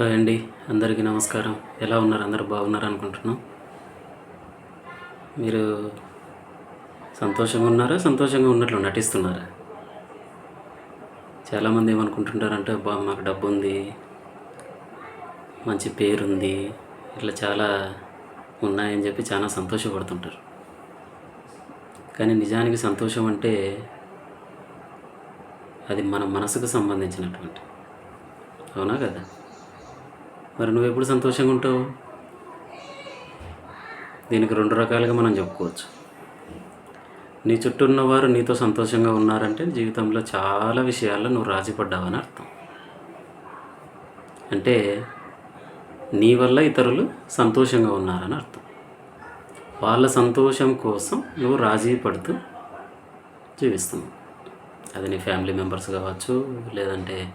Hi అండి అందరికీ నమస్కారం. ఎలా ఉన్నారు? అందరు బాగున్నారు అనుకుంటున్నాం. మీరు సంతోషంగా ఉన్నారా? సంతోషంగా ఉన్నట్లు నటిస్తున్నారా? చాలామంది ఏమనుకుంటుంటారంటే బా మాకు డబ్బు ఉంది మంచి పేరుంది ఇట్లా చాలా ఉన్నాయని చెప్పి చాలా సంతోషపడుతుంటారు. కానీ నిజానికి సంతోషం అంటే అది మన మనసుకు సంబంధించినటువంటి. అవునా కదా? మరి నువ్వు ఎప్పుడు సంతోషంగా ఉంటావు? దీనికి రెండు రకాలుగా మనం చెప్పుకోవచ్చు. నీ చుట్టూ ఉన్నవారు నీతో సంతోషంగా ఉన్నారంటే జీవితంలో చాలా విషయాల్లో నువ్వు రాజీపడ్డావని అర్థం. అంటే నీ వల్ల ఇతరులు సంతోషంగా ఉన్నారని అర్థం. వాళ్ళ సంతోషం కోసం నువ్వు రాజీ పడుతూ జీవిస్తున్నావు. అది నీ ఫ్యామిలీ మెంబర్స్ కావచ్చు లేదంటే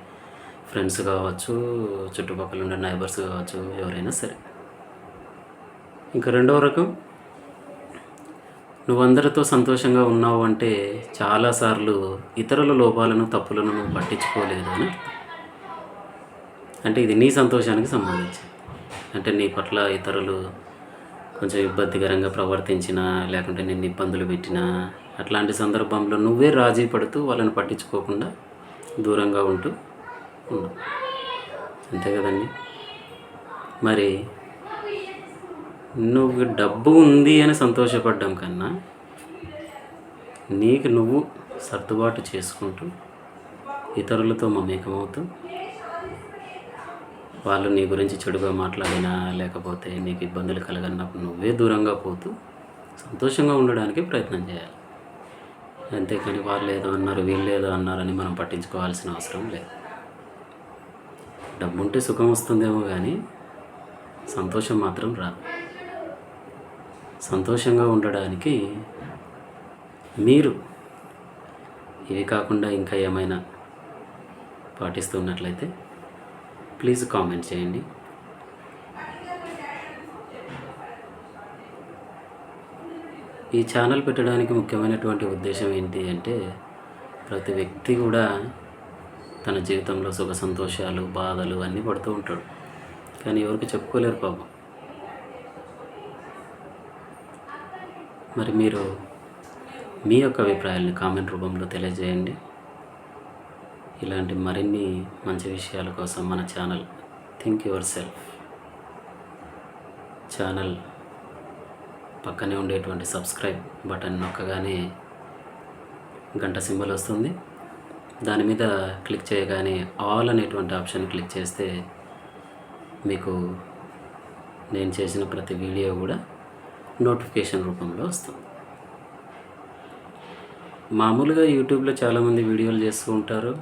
ఫ్రెండ్స్ కావచ్చు చుట్టుపక్కల ఉండే నైబర్స్ కావచ్చు ఎవరైనా సరే. ఇంకా రెండవ రకం నువ్వు అందరితో సంతోషంగా ఉన్నావు అంటే చాలాసార్లు ఇతరుల లోపాలను తప్పులను నువ్వు పట్టించుకోలేదు అని అంటే ఇది నీ సంతోషానికి సంబంధించి అంటే నీ పట్ల ఇతరులు కొంచెం ఇబ్బందికరంగా ప్రవర్తించినా లేకుంటే నిన్ను ఇబ్బందులు పెట్టినా అట్లాంటి సందర్భంలో నువ్వే రాజీ పడుతూ వాళ్ళని పట్టించుకోకుండా దూరంగా ఉంటూ అంతే కదండి. మరి నువ్వు డబ్బు ఉంది అని సంతోషపడ్డం కన్నా నీకు నువ్వు సర్దుబాటు చేసుకుంటూ ఇతరులతో మమేకమవుతూ వాళ్ళు నీ గురించి చెడుగా మాట్లాడినా లేకపోతే నీకు ఇబ్బందులు కలగన్నప్పుడు నువ్వే దూరంగా పోతూ సంతోషంగా ఉండడానికి ప్రయత్నం చేయాలి. అంతేకాని వాళ్ళు ఏదో అన్నారు వీళ్ళు ఏదో అన్నారని మనం పట్టించుకోవాల్సిన అవసరం లేదు. డబ్బు ఉంటే సుఖం వస్తుందేమో కానీ సంతోషం మాత్రం రాదు. సంతోషంగా ఉండడానికి మీరు ఇవి కాకుండా ఇంకా ఏమైనా పాటిస్తున్నట్లయితే ప్లీజ్ కామెంట్ చేయండి. ఈ ఛానల్ పెట్టడానికి ముఖ్యమైనటువంటి ఉద్దేశం ఏంటి అంటే ప్రతి వ్యక్తి కూడా తన జీవితంలో సుఖ సంతోషాలు బాధలు అన్నీ పడుతూ ఉంటాడు. కానీ ఎవరికి చెప్పుకోలేరు పాపం. మరి మీరు మీ యొక్క అభిప్రాయాల్ని కామెంట్ రూపంలో తెలియజేయండి. ఇలాంటి మరిన్ని మంచి విషయాల కోసం మన channel think yourself channel పక్కనే ఉండేటువంటి సబ్స్క్రైబ్ బటన్ నొక్కగానే గంట సింబల్ వస్తుంది. దాని మీద క్లిక్ చేయగానే ఆల్ అనేటువంటి ఆప్షన్ క్లిక్ చేస్తే మీకు నేను చేసిన ప్రతి వీడియో కూడా నోటిఫికేషన్ రూపంలో వస్తుంది. మామూలుగా యూట్యూబ్లో చాలామంది వీడియోలు చేస్తూ ఉంటారు.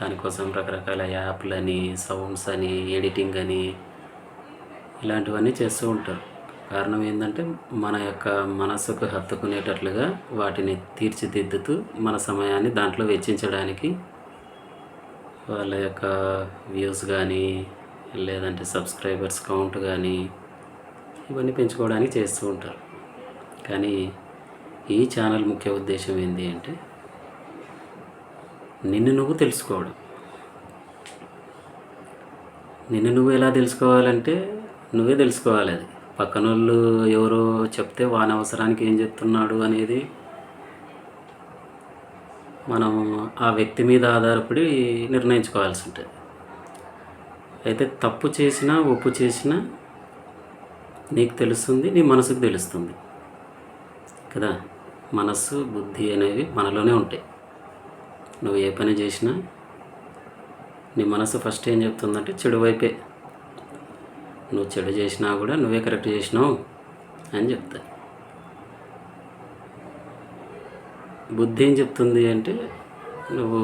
దానికోసం రకరకాల యాప్లని సౌండ్స్ అని ఎడిటింగ్ అని ఇలాంటివన్నీ చేస్తూ ఉంటారు. కారణం ఏంటంటే మన యొక్క మనసుకు హత్తుకునేటట్లుగా వాటిని తీర్చిదిద్దుతూ మన సమయాన్ని దాంట్లో వెచ్చించడానికి వాళ్ళ యొక్క వ్యూస్ కానీ లేదంటే సబ్స్క్రైబర్స్ కౌంట్ కానీ ఇవన్నీ పెంచుకోవడానికి చేస్తూ ఉంటారు. కానీ ఈ ఛానల్ ముఖ్య ఉద్దేశం ఏంటి అంటే నిన్ను నువ్వు తెలుసుకోవడం. నిన్ను నువ్వు ఎలా తెలుసుకోవాలంటే నువ్వే తెలుసుకోవాలి అది. పక్కన వాళ్ళు ఎవరో చెప్తే వాని అవసరానికి ఏం చెప్తున్నాడు అనేది మనం ఆ వ్యక్తి మీద ఆధారపడి నిర్ణయించుకోవాల్సి ఉంటుంది అయితే తప్పు చేసినా ఒప్పు చేసినా నీకు తెలుస్తుంది నీ మనసుకు తెలుస్తుంది. కదా? మనస్సు బుద్ధి అనేవి మనలోనే ఉంటాయి. నువ్వు ఏ పని చేసినా నీ మనసు ఫస్ట్ ఏం చెప్తుందంటే చెడు వైపే. నువ్వు చెడు చేసినా కూడా నువ్వే కరెక్ట్ చేసినావు అని చెప్తా. బుద్ధి ఏం చెప్తుంది అంటే నువ్వు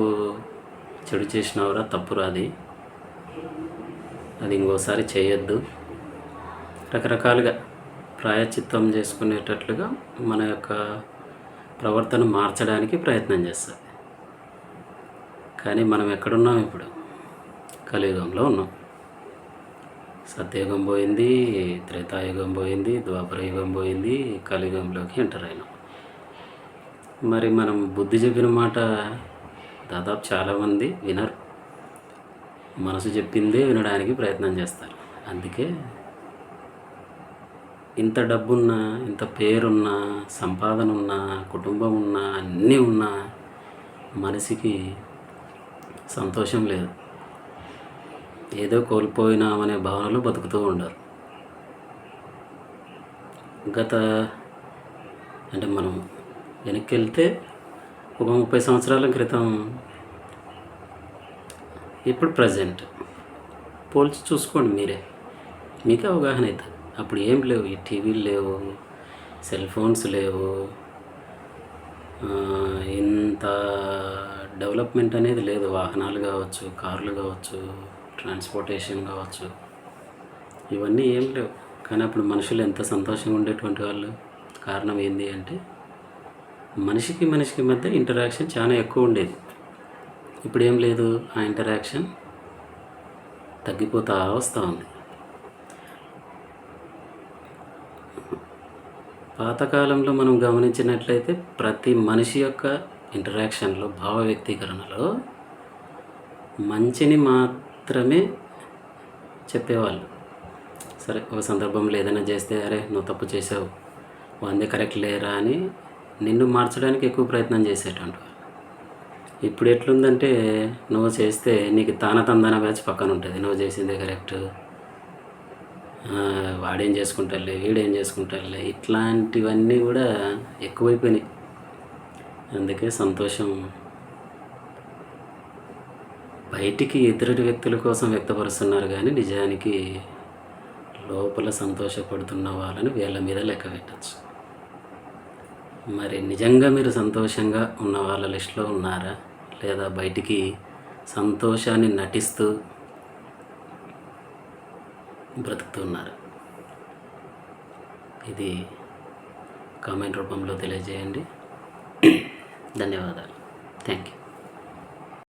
చెడు చేసినావురా తప్పురా అది. అది ఇంకోసారి చేయొద్దు. రకరకాలుగా ప్రాయచిత్తం చేసుకునేటట్లుగా మన యొక్క ప్రవర్తన మార్చడానికి ప్రయత్నం చేస్తుంది కానీ మనం ఎక్కడున్నాం ఇప్పుడు? కలియుగంలో ఉన్నాం. సత్యయుగం పోయింది త్రేతాయుగం పోయింది ద్వాపరయుగం పోయింది కలియుగంలోకి ఎంటర్ అయినాం. మరి మనం బుద్ధి చెప్పిన మాట దాదాపు చాలామంది వినరు. మనసు చెప్పిందే వినడానికి ప్రయత్నం చేస్తారు. అందుకే ఇంత డబ్బున్నా ఇంత పేరున్నా సంపాదన ఉన్నా కుటుంబం ఉన్నా అన్నీ ఉన్నా మనిషికి సంతోషం లేదు. ఏదో కోల్పోయినామనే భావనలో బతుకుతూ ఉండరు గత అంటే మనం వెనక్కి వెళ్తే ఒక ముప్పై సంవత్సరాల క్రితం ఇప్పుడు ప్రజెంట్ పోల్చి చూసుకోండి మీరే. మీకే అవగాహన అవుతుంది అప్పుడు ఏం లేవు. ఈ టీవీలు లేవు సెల్ ఫోన్స్ లేవు ఇంత డెవలప్మెంట్ అనేది లేదు. వాహనాలు కావచ్చు కార్లు కావచ్చు ట్రాన్స్పోర్టేషన్ కావచ్చు. ఇవన్నీ ఏం లేవు. కానీ అప్పుడు మనుషులు ఎంత సంతోషంగా ఉండేటువంటి వాళ్ళు? కారణం ఏంది అంటే మనిషికి మనిషికి మధ్య ఇంటరాక్షన్ చాలా ఎక్కువ ఉండేది. ఇప్పుడు ఏం లేదు ఆ ఇంటరాక్షన్ తగ్గిపోతా వస్తూ ఉంది. పాతకాలంలో మనం గమనించినట్లయితే ప్రతి మనిషి యొక్క ఇంటరాక్షన్లో భావ వ్యక్తీకరణలో మంచిని మా మాత్రమే చెప్పేవాళ్ళు. సరే ఒక సందర్భంలో ఏదైనా చేస్తే అరే నువ్వు తప్పు చేసావు వందే కరెక్ట్ లేరా అని నిన్ను మార్చడానికి ఎక్కువ ప్రయత్నం చేసేటువంటి వాళ్ళు ఇప్పుడు ఎట్లుందంటే నువ్వు చేస్తే నీకు తాన తందన బ్యాచ్ పక్కన ఉంటుంది. నువ్వు చేసిందే కరెక్ట్. వాడేం చేసుకుంటారులే వీడేం చేసుకుంటారులే ఇట్లాంటివన్నీ కూడా ఎక్కువైపోయినాయి. అందుకే సంతోషం బయటికి ఎదుటి వ్యక్తుల కోసం వ్యక్తపరుస్తున్నారు కానీ నిజానికి లోపల సంతోషపడుతున్న వాళ్ళని వీళ్ళ మీద లెక్క పెట్టచ్చు. మరి నిజంగా మీరు సంతోషంగా ఉన్న వాళ్ళ లిస్టులో ఉన్నారా? లేదా బయటికి సంతోషాన్ని నటిస్తూ బ్రతుకుతున్నారు? ఇది కామెంట్ రూపంలో తెలియజేయండి. ధన్యవాదాలు. Thank you